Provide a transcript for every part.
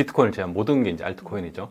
비트코인을 제한 모든 게 이제 알트코인이죠.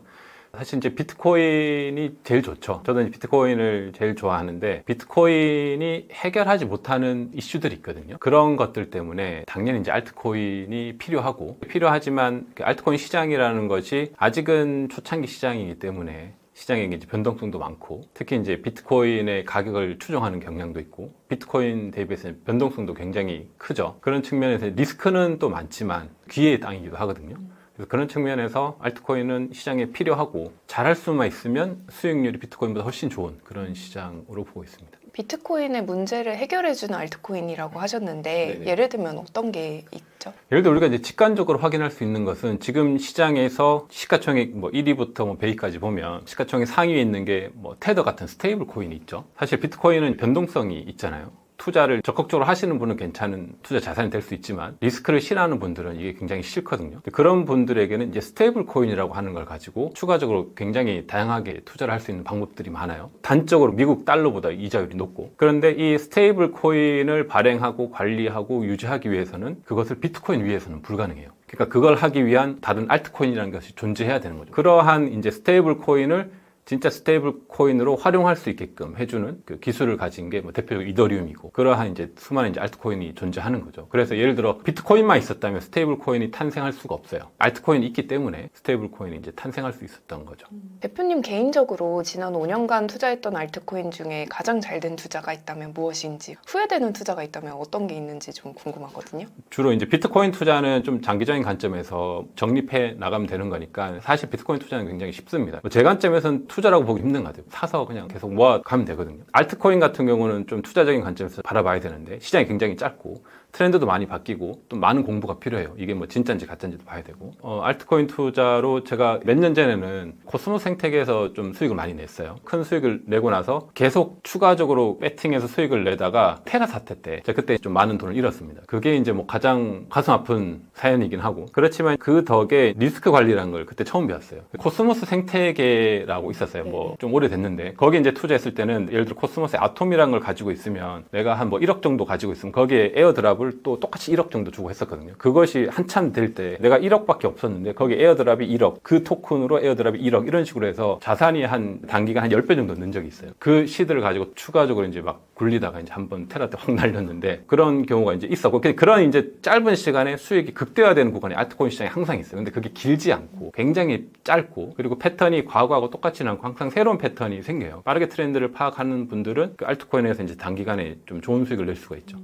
사실 이제 비트코인이 제일 좋죠. 저도 이제 비트코인을 제일 좋아하는데 비트코인이 해결하지 못하는 이슈들이 있거든요. 그런 것들 때문에 당연히 이제 알트코인이 필요하고 필요하지만 그 알트코인 시장이라는 것이 아직은 초창기 시장이기 때문에 시장에 이제 변동성도 많고 특히 이제 비트코인의 가격을 추정하는 경향도 있고 비트코인 대비해서 변동성도 굉장히 크죠. 그런 측면에서 리스크는 또 많지만 기회의 땅이기도 하거든요. 그래서 그런 측면에서 알트코인은 시장에 필요하고 잘할 수만 있으면 수익률이 비트코인보다 훨씬 좋은 그런 시장으로 보고 있습니다. 비트코인의 문제를 해결해주는 알트코인이라고 하셨는데 네네. 예를 들면 어떤 게 있죠? 예를 들어 우리가 이제 직관적으로 확인할 수 있는 것은 지금 시장에서 시가총액 뭐 1위부터 뭐 100위까지 보면 시가총액 상위에 있는 게 뭐 테더 같은 스테이블 코인이 있죠. 사실 비트코인은 변동성이 있잖아요. 투자를 적극적으로 하시는 분은 괜찮은 투자 자산이 될 수 있지만 리스크를 싫어하는 분들은 이게 굉장히 싫거든요. 그런 분들에게는 이제 스테이블 코인이라고 하는 걸 가지고 추가적으로 굉장히 다양하게 투자를 할 수 있는 방법들이 많아요. 단적으로 미국 달러보다 이자율이 높고 그런데 이 스테이블 코인을 발행하고 관리하고 유지하기 위해서는 그것을 비트코인 위에서는 불가능해요. 그러니까 그걸 하기 위한 다른 알트코인이라는 것이 존재해야 되는 거죠. 그러한 이제 스테이블 코인을 진짜 스테이블 코인으로 활용할 수 있게끔 해주는 그 기술을 가진 게 뭐 대표적으로 이더리움이고 그러한 이제 수많은 이제 알트코인이 존재하는 거죠. 그래서 예를 들어 비트코인만 있었다면 스테이블 코인이 탄생할 수가 없어요. 알트코인이 있기 때문에 스테이블 코인이 이제 탄생할 수 있었던 거죠. 대표님 개인적으로 지난 5년간 투자했던 알트코인 중에 가장 잘 된 투자가 있다면 무엇인지 후회되는 투자가 있다면 어떤 게 있는지 좀 궁금하거든요. 주로 이제 비트코인 투자는 좀 장기적인 관점에서 정립해 나가면 되는 거니까 사실 비트코인 투자는 굉장히 쉽습니다. 뭐제 관점에서는 투 자라고 보기 힘든 것 같아요. 사서 그냥 계속 모아 가면 되거든요. 알트코인 같은 경우는 좀 투자적인 관점에서 바라봐야 되는데 시장이 굉장히 짧고 트렌드도 많이 바뀌고 또 많은 공부가 필요해요. 이게 뭐 진짜인지 가짜인지도 봐야 되고. 어, 알트코인 투자로 제가 몇 년 전에는 코스모스 생태계에서 좀 수익을 많이 냈어요. 큰 수익을 내고 나서 계속 추가적으로 배팅해서 수익을 내다가 테라 사태 때 제가 그때 좀 많은 돈을 잃었습니다. 그게 이제 뭐 가장 가슴 아픈 사연이긴 하고 그렇지만 그 덕에 리스크 관리라는 걸 그때 처음 배웠어요. 코스모스 생태계라고 있었어요. 뭐 좀 오래됐는데 거기 이제 투자했을 때는 예를 들어 코스모스의 아톰이라는 걸 가지고 있으면 내가 한 뭐 1억 정도 가지고 있으면 거기에 에어드랍을 또 똑같이 1억 정도 주고 했었거든요. 그것이 한참 될 때 내가 1억밖에 없었는데 거기 에어드랍이 1억 그 토큰으로 에어드랍이 1억 이런 식으로 해서 자산이 한 단기간 한 10배 정도 는 적이 있어요. 그 시드를 가지고 추가적으로 이제 막 굴리다가 이제 한번 테라 때 확 날렸는데 그런 경우가 이제 있었고 그- 그런 이제 짧은 시간에 수익이 극대화되는 구간이 알트코인 시장에 항상 있어요. 근데 그게 길지 않고 굉장히 짧고 그리고 패턴이 과거하고 똑같지는 않고 항상 새로운 패턴이 생겨요. 빠르게 트렌드를 파악하는 분들은 그 알트코인에서 이제 단기간에 좀 좋은 수익을 낼 수가 있죠.